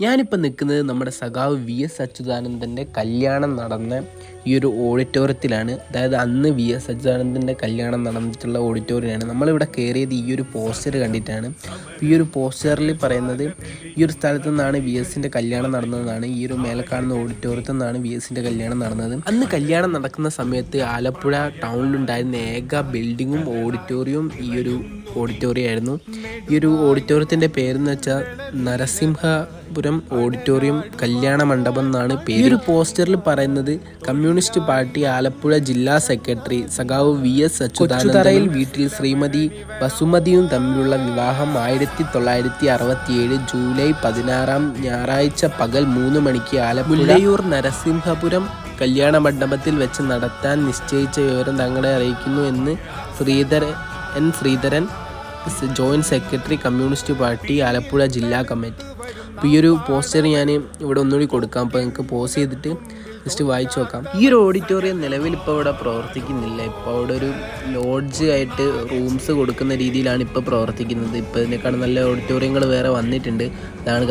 ഞാനിപ്പോൾ നിൽക്കുന്നത് നമ്മുടെ സഖാവ് വി എസ് അച്യുതാനന്ദന്റെ കല്യാണം നടന്ന ഈ ഒരു ഓഡിറ്റോറിയത്തിലാണ്. അതായത് അന്ന് വി എസ് അച്യുതാനന്ദന്റെ കല്യാണം നടന്നിട്ടുള്ള ഓഡിറ്റോറിയമാണ്. നമ്മളിവിടെ കയറിയത് ഈ ഒരു പോസ്റ്റർ കണ്ടിട്ടാണ്. ഈ ഒരു പോസ്റ്ററിൽ പറയുന്നത് ഈ ഒരു സ്ഥലത്തു നിന്നാണ് വി എസിന്റെ കല്യാണം നടന്നതെന്നാണ്. ഈ ഒരു മേലെ കാണുന്ന ഓഡിറ്റോറിയത്തിൽ നിന്നാണ് വി എസിന്റെ കല്യാണം നടന്നത്. അന്ന് കല്യാണം നടക്കുന്ന സമയത്ത് ആലപ്പുഴ ടൗണിലുണ്ടായിരുന്ന ഏക ബിൽഡിങ്ങും ഓഡിറ്റോറിയവും ഈ ഒരു ഓഡിറ്റോറിയം ആയിരുന്നു. ഈ ഒരു ഓഡിറ്റോറിയത്തിന്റെ പേരെന്ന് വെച്ചാൽ നരസിംഹപുരം ഓഡിറ്റോറിയം കല്യാണ മണ്ഡപം എന്നാണ് പേര്. ഈ ഒരു പോസ്റ്ററിൽ പറയുന്നത് കമ്മ്യൂണിസ്റ്റ് പാർട്ടി ആലപ്പുഴ ജില്ലാ സെക്രട്ടറി സഖാവ് വി എസ് അച്യുതാനന്ദയിൽ വീട്ടിൽ ശ്രീമതി വസുമതിയും തമ്മിലുള്ള വിവാഹം ആയിരത്തി തൊള്ളായിരത്തി അറുപത്തിയേഴ് ജൂലൈ പതിനാറാം ഞായറാഴ്ച പകൽ മൂന്ന് മണിക്ക് ആലപ്പുഴയൂർ നരസിംഹപുരം കല്യാണ മണ്ഡപത്തിൽ വെച്ച് നടത്താൻ നിശ്ചയിച്ച വിവരം തങ്ങളെ അറിയിക്കുന്നു എന്ന് Sreedharan N Sreedharan joint secretary communist party Alappuzha ജില്ലാ കമ്മിറ്റി. അപ്പോൾ ഈ ഒരു പോസ്റ്റർ ഞാൻ ഇവിടെ ഒന്നുകൂടി കൊടുക്കാം. അപ്പോൾ നിങ്ങൾക്ക് പോസ് ചെയ്തിട്ട് ജസ്റ്റ് വായിച്ചു നോക്കാം. ഈ ഒരു ഓഡിറ്റോറിയം നിലവിൽ ഇപ്പോൾ ഇവിടെ പ്രവർത്തിക്കുന്നില്ല. ഇപ്പോൾ അവിടെ ഒരു ലോഡ്ജ് ആയിട്ട് റൂംസ് കൊടുക്കുന്ന രീതിയിലാണ് ഇപ്പോൾ പ്രവർത്തിക്കുന്നത്. ഇപ്പോൾ ഇതിനേക്കാൾ നല്ല ഓഡിറ്റോറിയങ്ങൾ വേറെ വന്നിട്ടുണ്ട്. അതാണ്